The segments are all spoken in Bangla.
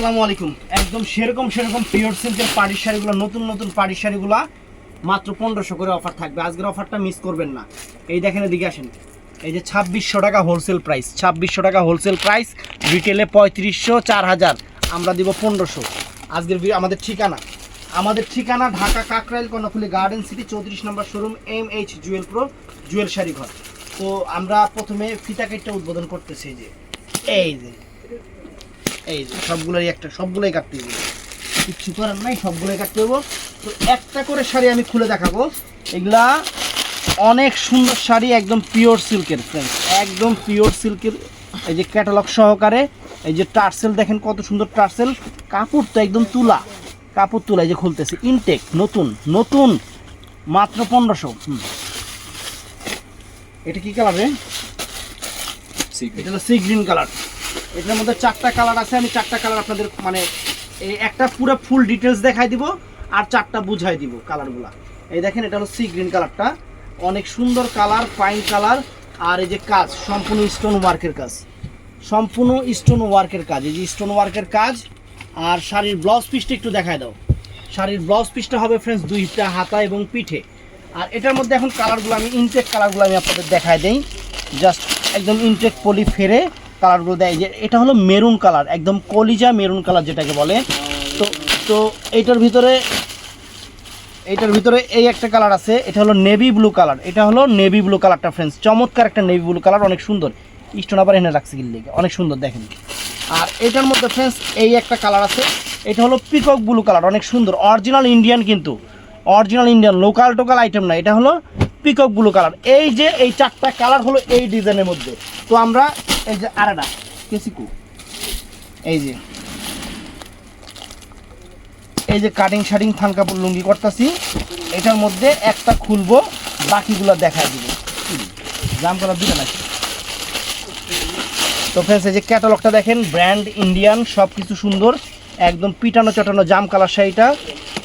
আসসালামু আলাইকুম। একদম সেরকম সেরকম পিওর সিল্কের পাড়ির শাড়িগুলো, নতুন নতুন পাড়ির শাড়িগুলো মাত্র পনেরোশো করে অফার থাকবে। আজকের অফারটা মিস করবেন না। এই দেখেন এদিকে আসেন। এই যে ছাব্বিশশো টাকা হোলসেল প্রাইস ছাব্বিশশো টাকা হোলসেল প্রাইস রিটেলে পঁয়ত্রিশশো, চার হাজার। আমরা দিব পনেরোশো। আজকের আমাদের ঠিকানা। আমাদের ঠিকানা ঢাকা কাকরাইল, কর্ণফুলি গার্ডেন সিটি চৌত্রিশ নম্বর showroom M H Jewel Pro Jewel sari ঘর। তো আমরা প্রথমে ফিতা কেটটা উদ্বোধন করতেছি যে। এই যে। এই যে সবগুলোই একটা সবগুলোই কাটতে হবে। কিচ্ছু করার নাই সবগুলোই কাটতে হব। তো একটা করে শাড়ি আমি খুলে দেখাবো। এগুলা অনেক সুন্দর শাড়ি একদম পিওর সিল্কের ফ্রেন্ডস একদম পিওর সিল্কের এই যে ক্যাটালগ সহকারে। এই যে টার্সেল দেখেন কত সুন্দর টার্সেল। কাপড় তো একদম তুলা। কাপড় তুলা এই যে খুলতেছে। ইনটেক নতুন নতুন মাত্র পনেরোশো। এটা কি কালার রে? এটা হলো সি গ্রিন কালার এটার মধ্যে চারটা কালার আছে, আমি চারটা কালার আপনাদের মানে এই একটা পুরো ফুল ডিটেলস দেখাই দিব আর চারটা বুঝাই দিব কালারগুলা এই দেখেন, এটা হলো সি গ্রিন কালারটা অনেক সুন্দর কালার ফাইন কালার আর এই যে কাজ, সম্পূর্ণ স্টোন ওয়ার্কের কাজ। সম্পূর্ণ স্টোন ওয়ার্কের কাজ। এই যে স্টোন ওয়ার্কের কাজ। আর শাড়ির ব্লাউজ পিসটা একটু দেখায় দাও। শাড়ির ব্লাউজ পিসটা হবে ফ্রেন্ডস দুইটা হাতা এবং পিঠে। আর এটার মধ্যে এখন কালারগুলো আমি ইনটেক কালারগুলো আমি আপনাদের দেখায় দেই। জাস্ট একদম ইনটেক পলি ফেরে কালারগুলো দেয়। যে এটা হলো মেরুন কালার, একদম কলিজা মেরুন কালার যেটাকে বলে। তো তো এইটার ভিতরে এইটার ভিতরে এই একটা কালার আছে, এটা হলো নেভি ব্লু কালার। এটা হলো নেভি ব্লু কালারটা ফ্রেন্ডস চমৎকার একটা নেভি ব্লু কালার, অনেক সুন্দর। স্টোন আবার এনে রাখছে গিল্লি অনেক সুন্দর, দেখেন। আর এটার মধ্যে ফ্রেন্ডস এই একটা কালার আছে, এটা হলো পিকক ব্লু কালার, অনেক সুন্দর। অরিজিনাল ইন্ডিয়ান কিন্তু। অরিজিনাল ইন্ডিয়ান লোকাল টোকাল আইটেম না, এটা হলো পিকক ব্লু কালার। এই যে, এই চারটা কালার হলো এই ডিজাইনের মধ্যে। তো আমরা এই যে আরেকটা কেসিকু। এই যে। এই যে কাটিং শাটিং থান কাপড় লুঙ্গি করতেছি, এটার মধ্যে একটা খুলবো, বাকিগুলো দেখা দিব। জাম কালার দিবে নাকি তো ফ্রেন্ডস এই যে ক্যাটালগটা দেখেন ব্র্যান্ড ইন্ডিয়ান সব কিছু সুন্দর, একদম পিটানো চটানো জাম কালার শাড়িটা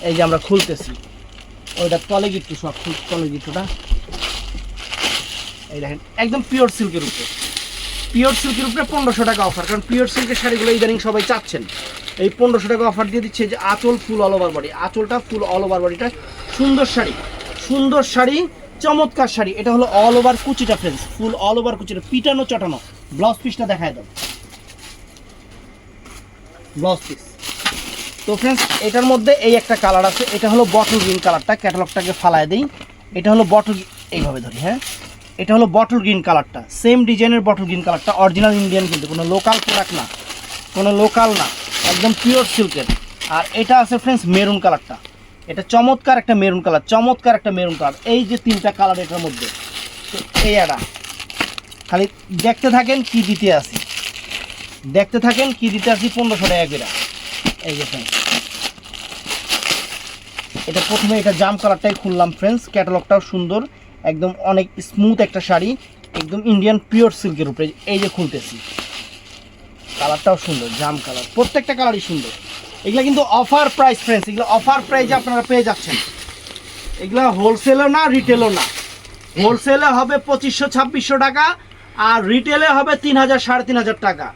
এই যে আমরা খুলতেছি। ওইটা তলে গিট্টু সব, তলে গিট্টুটা। এই দেখেন, একদম পিওর সিল্কের উপরে। পিওর সিল্কের উপরে পনেরোশো টাকা অফার কারণ পিওর সিল্কের শাড়িগুলো ইদানিং সবাই চাচ্ছেন। এই পনেরোশো টাকা অফার দিয়ে দিচ্ছে যে আঁচল ফুল অল ওভার বডি আঁচলটা ফুল অল ওভার বডিটা সুন্দর শাড়ি সুন্দর শাড়ি, চমৎকার শাড়ি। এটা হলো অল ওভার কুচিটা ফ্রেন্স ফুল অল ওভার কুচিটা, পিটানো চটানো। ব্লাউজ পিসটা দেখায় দাও। ব্লাউজ পিস তো ফ্রেন্ডস এটার মধ্যে এই একটা কালার আছে, এটা হলো বটল গ্রিন কালারটা ক্যাটালগটাকে ফালায় দিই। এটা হলো বটল এইভাবে ধরি হ্যাঁ? এটা হলো বটল গ্রিন কালারটা সেম ডিজাইনের বটল গ্রিন কালারটা অরিজিনাল ইন্ডিয়ান কিন্তু, কোনো লোকাল প্রোডাক্ট না। কোনো লোকাল না। একদম পিওর সিল্কের আর এটা আছে ফ্রেন্ডস মেরুন কালারটা এটা চমৎকার একটা মেরুন কালার চমৎকার একটা মেরুন কালার এই যে তিনটা কালার এটার মধ্যে এই একটা। খালি দেখতে থাকেন কি দিতে আসি। দেখতে থাকেন কি দিতে আসি পনেরোশো টাকা করে। এই যে ফ্রেন্ডস এটা প্রথমে এটা জাম কালারটাই খুললাম ফ্রেন্ডস ক্যাটালগটাও সুন্দর। একদম অনেক স্মুথ একটা শাড়ি, একদম ইন্ডিয়ান পিওর সিল্কের উপরে, এই যে খুলতেছি। কালারটাও সুন্দর, জাম কালার, প্রত্যেকটা কালারই সুন্দর। এগুলো কিন্তু অফার প্রাইস ফ্রেন্ডস এগুলো অফার প্রাইসে আপনারা পেয়ে যাচ্ছেন। এগুলো হোলসেলও না রিটেলও না। হোলসেলে হবে পঁচিশশো, ছাব্বিশশো টাকা, আর রিটেলে হবে তিন হাজার, সাড়ে তিন হাজার টাকা।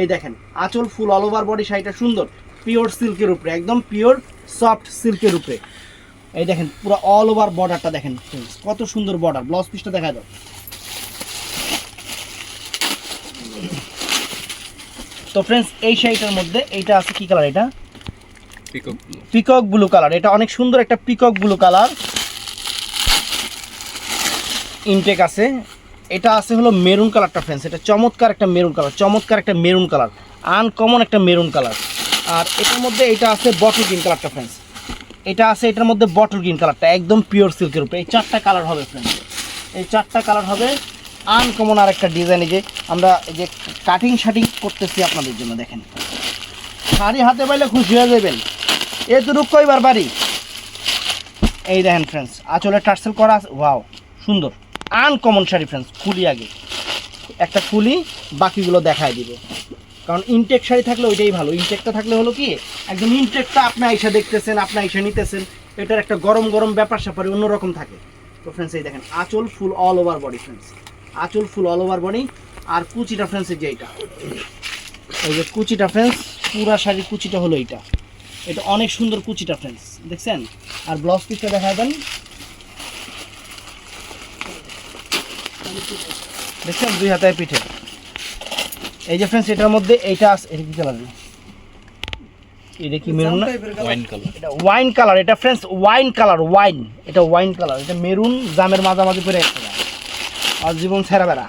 এই দেখেন, আঁচল ফুল অল ওভার বডি শাড়িটা সুন্দর পিওর সিল্কের উপরে, একদম পিওর সফট সিল্কের উপরে। এই দেখেন পুরো অল ওভার বর্ডারটা দেখেন কত সুন্দর বর্ডার ব্লাউজ পিসটা দেখা দাও। তো ফ্রেন্ডস এই শাড়িটার মধ্যে এইটা আছে কি কালার এটা? পিকক ব্লু কালার এটা অনেক সুন্দর একটা পিকক ব্লু কালার ইনটেক আছে। এটা আছে হলো মেরুন কালারটা ফ্রেন্ডস এটা চমৎকার একটা মেরুন কালার চমৎকার একটা মেরুন কালার আনকমন একটা মেরুন কালার আর এটার মধ্যে এটা আছে বটল গ্রিন কালারটা ফ্রেন্ডস এটা আছে, এটার মধ্যে বটল গ্রিন কালারটা একদম পিওর সিল্কের উপরে। এই চারটা কালার হবে ফ্রেন্ডস এই চারটা কালার হবে আনকমন আর একটা ডিজাইন যে আমরা এই যে কাটিং শাটিং করতেছি আপনাদের জন্য, দেখেন। শাড়ি হাতে পাইলে খুশি হয়ে যাবেন। এতটুক কইবার বাড়ি এই দেখেন ফ্রেন্ডস আঁচলে টার্সেল করা আছে ওয়াও সুন্দর। আনকমন শাড়ি ফ্রেন্ডস খুলি আগে। একটা খুলি, বাকিগুলো দেখায় দিব। কারণ ইনটেক শাড়ি থাকলে ওইটাই ভালো। ইনটেকটা থাকলে হলো কি, একদম ইনটেকটা আপনি আইসা দেখতেছেন, আপনি আইসা নিতেছেন, এটার একটা গরম গরম ব্যাপার স্যাপারে অন্যরকম থাকে। তো ফ্রেন্ডস এই দেখেন, আঁচল full all over body friends আঁচল ফুল অল ওভার বডি আর কুচিটা ফ্রেন্ডস যে এইটা। এই যে কুচিটা ফ্রেন্ডস পুরা শাড়ির কুচিটা হলো এইটা। এটা অনেক সুন্দর কুচিটা ফ্রেন্ডস দেখছেন? আর ব্লাউজ পিসটা দেখা দেন। দেখছেন? দুই হাতায় পিঠে। এই যে ফ্রেন্ডস এটার মধ্যে এইটা আছে এটা কি কালার এটা কি মেরুন না? ওয়াইন কালার এটা ওয়াইন কালার এটা ফ্রেন্ডস ওয়াইন কালার ওয়াইন এটা ওয়াইন কালার এটা মেরুন জামের মাঝামাঝি করে একটা আর জীবন ছেঁড়া বেড়া।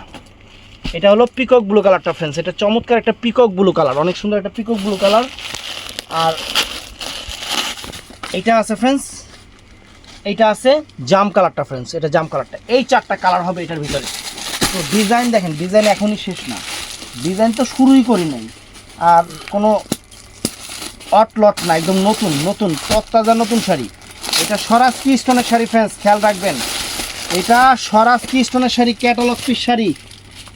এটা হলো পিকক ব্লু কালারটা ফ্রেন্ডস এটা চমৎকার একটা পিকক ব্লু কালার অনেক সুন্দর একটা পিকক ব্লু কালার আর এটা আছে ফ্রেন্ডস এইটা আছে জাম কালারটা ফ্রেন্ডস এটা জাম কালারটা এই চারটা কালার হবে এটার ভিতরে। তো ডিজাইন দেখেন ডিজাইন এখনই শেষ না। ডিজাইন তো শুরুই করি নাই। আর কোনো অট লট না একদম নতুন নতুন তত্তাজা নতুন শাড়ি। এটা স্বরাজ কি স্টোনের শাড়ি ফ্যান্স খেয়াল রাখবেন। এটা স্বরাজ কি স্টোনের শাড়ি ক্যাটালগ পিস শাড়ি।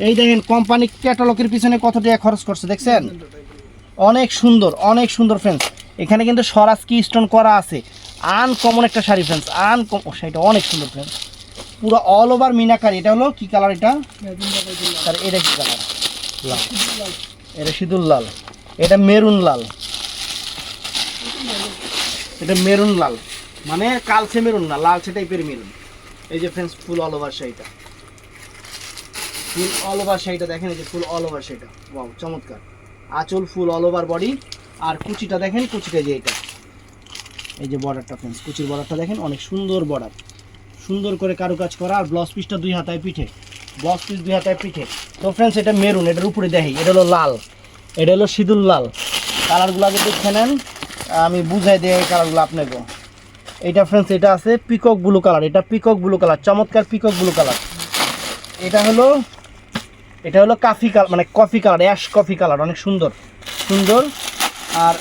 এই দেখেন কোম্পানি ক্যাটালগের পিছনে কত টাকা খরচ করছে দেখছেন? অনেক সুন্দর অনেক সুন্দর ফ্রেন্ডস এখানে কিন্তু স্বরাজ কি স্টোন করা আছে। আনকমন একটা শাড়ি ফ্রেন্ডস আনকম শাড়িটা অনেক সুন্দর ফ্রেন্ডস পুরো অল ওভার মিনাকারি। এটা হলো কি কালার এটা? আর এটা কি কালার লাল। এটা সিঁদুর লাল। এটা মেরুন লাল। এটা মেরুন লাল। মানে কালচে মেরুন না, লালচে টাইপের মেরুন। এই যে ফ্রেন্ডস ফুল অল ওভার শাড়িটা। ফুল অল ওভার শাড়িটা দেখেন, এই যে ফুল অল ওভার শাড়িটা। ওয়াও চমৎকার। আঁচল ফুল অল ওভার বডি আর কুচিটা দেখেন, কুচিটা যে এটা। এই যে বর্ডারটা ফ্রেন্ডস কুচির বর্ডারটা দেখেন, অনেক সুন্দর বর্ডার সুন্দর করে কারুকাজ করা, আর ব্লাউজ পিসটা দুই হাতায় পিঠে। ব্লাউজ পিস দুই হাতায় পিঠে। তো ফ্রেন্ডস এটা মেরুন, এটার উপরে দেখি এটা হলো লাল। এটা হলো সিঁদুর লাল। কালারগুলো আগে দেখে নেন, আমি বুঝাই দিই এই কালারগুলো আপনাকে। এটা ফ্রেন্ডস এটা আছে পিকক ব্লু কালার এটা পিকক ব্লু কালার চমৎকার পিকক ব্লু কালার এটা হলো এটা হলো কাফি কালার মানে coffee colour ash coffee colour অনেক সুন্দর। সুন্দর। আর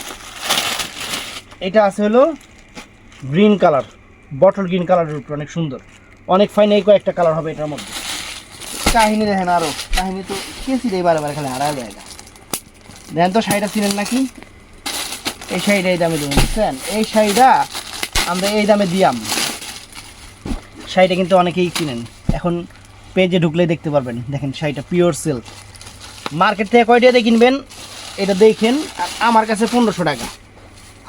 এটা আছে হলো গ্রিন কালার বটল গ্রিন কালারের উপর, অনেক সুন্দর। অনেক ফাইন এই কয়েকটা কালার হবে এটার মধ্যে। কাহিনী দেখেন আরও। কাহিনী তো কেসি বারে বারে খালি? হারা যায় না। দেখেন তো শাড়িটা ছিলেন নাকি? এই শাড়িটা এই দামে দেবেন বুঝছেন? এই শাড়িটা আমরা এই দামে দিয়াম। শাড়িটা কিন্তু অনেকেই কিনেন। এখন পেজে ঢুকলেই দেখতে পারবেন। দেখেন শাড়িটা পিওর সিল্ক মার্কেট থেকে কয়টা দিয়ে কিনবেন? এটা দেখেন, আর আমার কাছে পনেরোশো টাকা।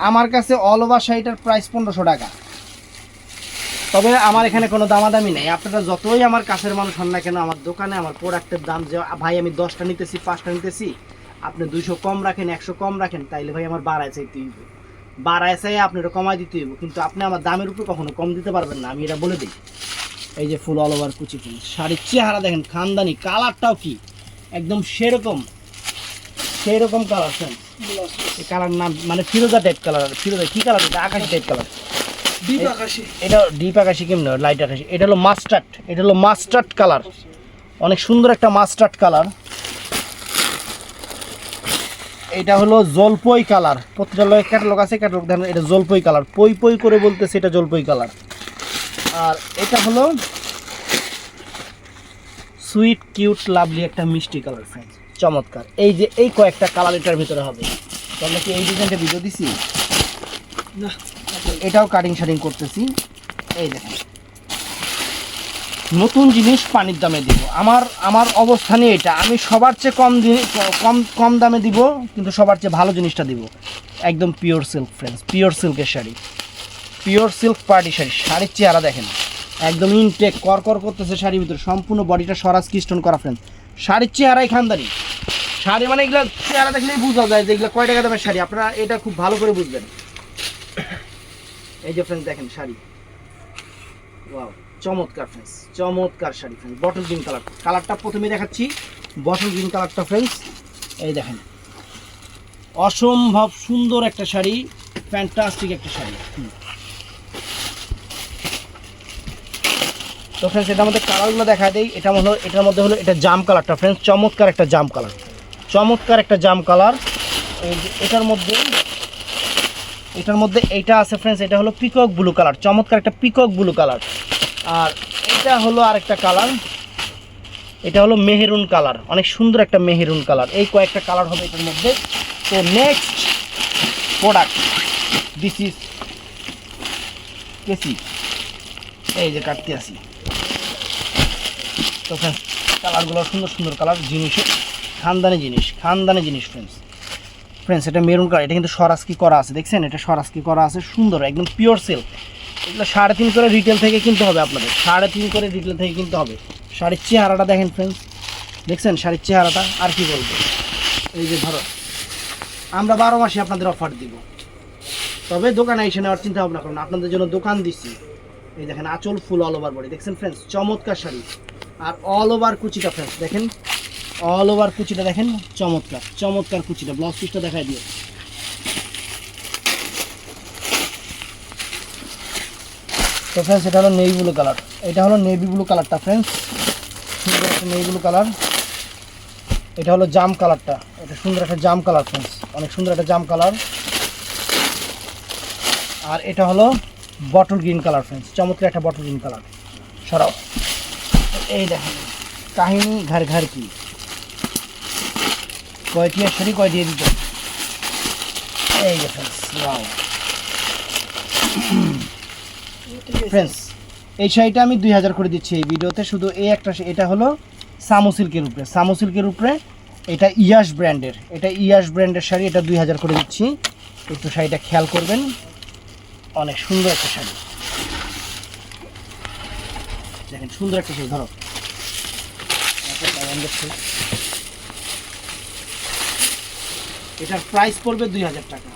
আমার কাছে অল ওভার শাড়িটার প্রাইস পনেরোশো টাকা। তবে আমার এখানে কোনো দামাদামি নেই। আপনারা যতই আমার কাছের মানুষ হন না কেন, আমার দোকানে আমার প্রোডাক্টের দাম যে, ভাই আমি দশটা নিতেছি, পাঁচটা নিতেছি, আপনি দুইশো কম রাখেন, একশো কম রাখেন, তাইলে ভাই আমার বাড়ায় চাইতে হইব। বাড়ায় চাই আপনার কমাই দিতে হইব, কিন্তু আপনি আমার দামের উপর কখনো কম দিতে পারবেন না, আমি এটা বলে দিই। এই যে ফুল অল ওভার কুচি ফুল, শাড়ির চেহারা দেখেন, খানদানি, কালারটাও কি? একদম সেরকম সেরকম কালার ফ্রেন্ড এই কালার নাম মানে ফিরোজা টাইপ কালার ফিরোজা, কী কালার এটা? আকাশি টাইপ কালার ডিপ আকাশি। এটা ডিপ আকাশি কেমন? লাইট আকাশি। এটা হলো মাস্টার্ড এটা হলো মাস্টার্ড কালার অনেক সুন্দর একটা মাস্টার্ড কালার এটা হলো জলপই কালার প্রতিটা লোক ক্যাটালগ আছে ক্যাটালগ দেখেন এটা জলপই কালার পই পই করে বলতেছে এটা জলপই কালার আর এটা হলো সুইট কিউট লাভলি একটা মিষ্টি কালার ফ্রেন্ড চমৎকার। এই যে এই কয়েকটা কালার এটার ভিতরে হবে। তো আমরা কি এই ডিজাইনটা ভিডিও দিছি? না। এটাও কাটিং শাটিং করতেছি। এই দেখেন। নতুন জিনিস পানির দামে দিব। আমার আমার অবস্থানে এটা। আমি সবার চেয়ে কম কম কম দামে দিব, কিন্তু সবার চেয়ে ভালো জিনিসটা দিব। একদম পিওর সিল্ক ফ্রেন্ডস পিওর সিল্কের sari. Pure silk party sari. শাড়ির চেহারা দেখেন। একদম ইনটেক কর কর করতেছে শাড়ির ভিতরে। সম্পূর্ণ বডিটা সরাজ কিস্টন করা ফ্রেন্ডস শাড়ির চেহারাই খানদানি। শাড়ি মানে এগুলো চেহারা দেখলেই বোঝা যায় যে এগুলো কয় টাকা দামের শাড়ি। আপনারা এটা খুব ভালো করে বুঝবেন। এই যে ফ্রেন্ডস দেখেন শাড়ি। ওয়াও চমৎকার ফ্রেন্ডস চমৎকার sari friends bottle green colour কালারটা প্রথমে দেখাচ্ছি বটল গ্রিন কালারটা ফ্রেন্ডস এই দেখেন। অসম্ভব সুন্দর একটা শাড়ি ফ্যান্টাস্টিক একটা শাড়ি। তো ফ্রেন্ডস এটার মধ্যে কালারগুলো দেখা দেই, এটা হলো এটার মধ্যে হলো এটা জাম কালারটা ফ্রেন্ডস চমৎকার একটা জাম কালার চমৎকার একটা জাম কালার এটার মধ্যে এটার মধ্যে এইটা আছে ফ্রেন্ডস এটা হলো পিকক ব্লু কালার চমৎকার একটা পিকক ব্লু কালার আর এটা হলো আরেকটা কালার এটা হলো মেহেরুন কালার অনেক সুন্দর একটা মেহেরুন কালার এই কয়েকটা কালার হবে এটার মধ্যে। তো নেক্সট প্রোডাক্ট দিস ইজ কেসি এই যে কাটতে আসি। তো ফ্রেন্ডস কালারগুলো সুন্দর সুন্দর কালার জিনিস, খানদানি জিনিস খানদানি জিনিস ফ্রেন্ডস ফ্রেন্ডস এটা মেরুন কালার, এটা কিন্তু সরাসকি করা আছে, দেখছেন? এটা সরাসকি করা আছে, সুন্দর, একদম পিওর সিল্ক এগুলো সাড়ে তিন করে রিটেল থেকে কিনতে হবে আপনাদের, সাড়ে তিন করে রিটেল থেকে কিনতে হবে। শাড়ির চেহারাটা দেখেন ফ্রেন্ডস দেখছেন? শাড়ির চেহারাটা, আর কি বলব? এই যে ধরো, আমরা বারো মাসে আপনাদের অফার দিব। তবে দোকানে এসে নেওয়ার চিন্তা ভাবনা করুন, আপনাদের জন্য দোকান দিচ্ছি এই দেখেন, আঁচল ফুল অল ওভার বডি দেখছেন ফ্রেন্ডস চমৎকার শাড়ি। আর অল ওভার কুচিটা ফ্রেন্ডস দেখেন? অল ওভার কুচিটা দেখেন, চমৎকার চমৎকার কুচিটা ব্লাউজ পিসটা দেখাই দিও। তো ফ্রেন্ডস এটা হলো নেভি ব্লু কালার এটা হলো নেভি ব্লু কালারটা ফ্রেন্ডস সুন্দর একটা নেভি ব্লু কালার এটা হলো জাম কালারটা এটা সুন্দর একটা জাম কালার ফ্রেন্ডস অনেক সুন্দর একটা জাম কালার আর এটা হলো বটল গ্রিন কালার ফ্রেন্ডস চমৎকার একটা বটল গ্রিন কালার সরাও। এই দেখেন, কাহিনী ঘর ঘর কি? কয়টি শাড়ি, কয় দিয়ে দিত এই যে ফ্রেন্ডস ওয়াও ফ্রেন্ডস এই শাড়িটা আমি দুই হাজার করে দিচ্ছি এই ভিডিওতে। শুধু এই একটা এটা হলো সামো সিল্কের উপরে। সামো সিল্কের উপরে এটা ইয়াস ব্র্যান্ডের। এটা ইয়াস ব্র্যান্ডের শাড়ি, এটা দুই হাজার করে দিচ্ছি। একটু শাড়িটা খেয়াল করবেন। অনেক সুন্দর একটা শাড়ি। দেখেন, সুন্দর একটা শাড়ি, ধরো একটা diamond ফুল। এটার প্রাইস পড়বে দুই হাজার টাকা।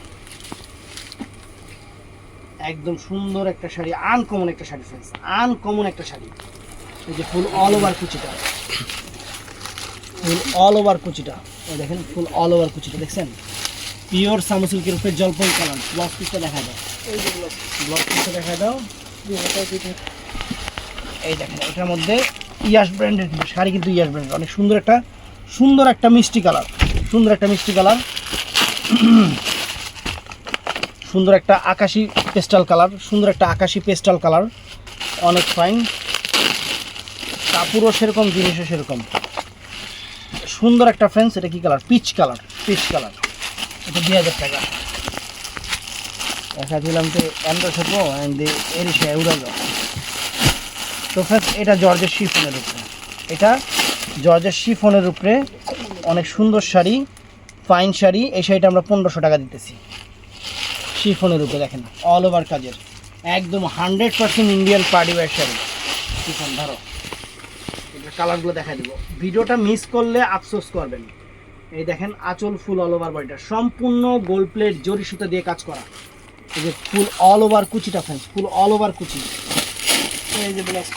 একদম সুন্দর একটা শাড়ি আনকমন একটা শাড়ি ফ্রেন্ডস আনকমন একটা শাড়ি। এই যে ফুল অল ওভার কুচিটা। ফুল অল ওভার কুচিটা। এই দেখেন ফুল অল ওভার কুচিটা দেখছেন? পিওর সামসিল্কের উপরে জলপাই কালার ব্লাউজ পিসটা দেখা দাও ব্লাউজ পিসটা দেখা দাও। এই দেখেন এটার মধ্যে ইয়াস ব্র্যান্ডের শাড়ি কিন্তু ইয়াস ব্র্যান্ডের অনেক সুন্দর একটা সুন্দর একটা মিষ্টি কালার সুন্দর একটা মিষ্টি কালার সুন্দর একটা আকাশি পেস্টাল কালার, সুন্দর একটা আকাশি পেস্টাল কালার, অনেক ফাইন কাপড়ও সেরকম, জিনিসও সেরকম। সুন্দর একটা ফ্রেন্স এটা কি colour? Peach colour peach colour. এটা দুই হাজার টাকা। দেখা দিলাম তো এন্ডো থাকব এর সে তো ফ্রেন্ডস এটা জর্জের শিফনের উপরে। এটা জর্জের শিফনের উপরে অনেক সুন্দর শাড়ি। ফাইন শাড়ি, এই শাড়িটা আমরা পনেরোশো টাকা দিতেছি। শিফনের উপরে দেখেন অল ওভার কাজের। একদম hundred percent Indian party wear sari. Chiffon, ধরো। কালারগুলো দেখা দিব। ভিডিওটা মিস করলে আফসোস করবেন। এই দেখেন, আঁচল ফুল অল ওভার বডিটা সম্পূর্ণ গোল্ড প্লেট জরি সুতা দিয়ে কাজ করা। এই যে ফুল অল ওভার কুচিটা ফ্রেন্ডস ফুল অল ওভার কুচি। এই যে ব্লাউজ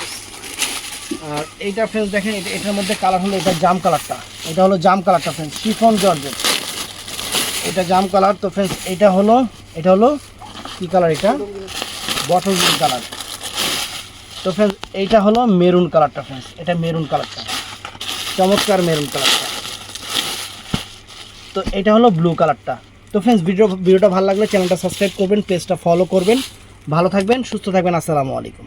আর এইটা ফ্রেন্ডস দেখেন এটার মধ্যে কালার হলো এটা জাম কালারটা এটা হলো জাম কালারটা ফ্রেন্ডস শিফন জর্জেট। এটা জাম কালার, তো ফ্রেন্ডস এটা হলো এটা হলো কি কালার এটা? Bottle green colour. তো ফ্রেন্ডস এইটা হলো মেরুন কালারটা ফ্রেন্ডস এটা মেরুন কালারটা। চমৎকার মেরুন কালারটা। তো এটা হলো ব্লু কালারটা। তো ফ্রেন্ডস ভিডিও ভিডিওটা ভালো লাগলে চ্যানেলটা সাবস্ক্রাইব করবেন পেজটা ফলো করবেন। ভালো থাকবেন, সুস্থ থাকবেন, আসসালামু আলাইকুম।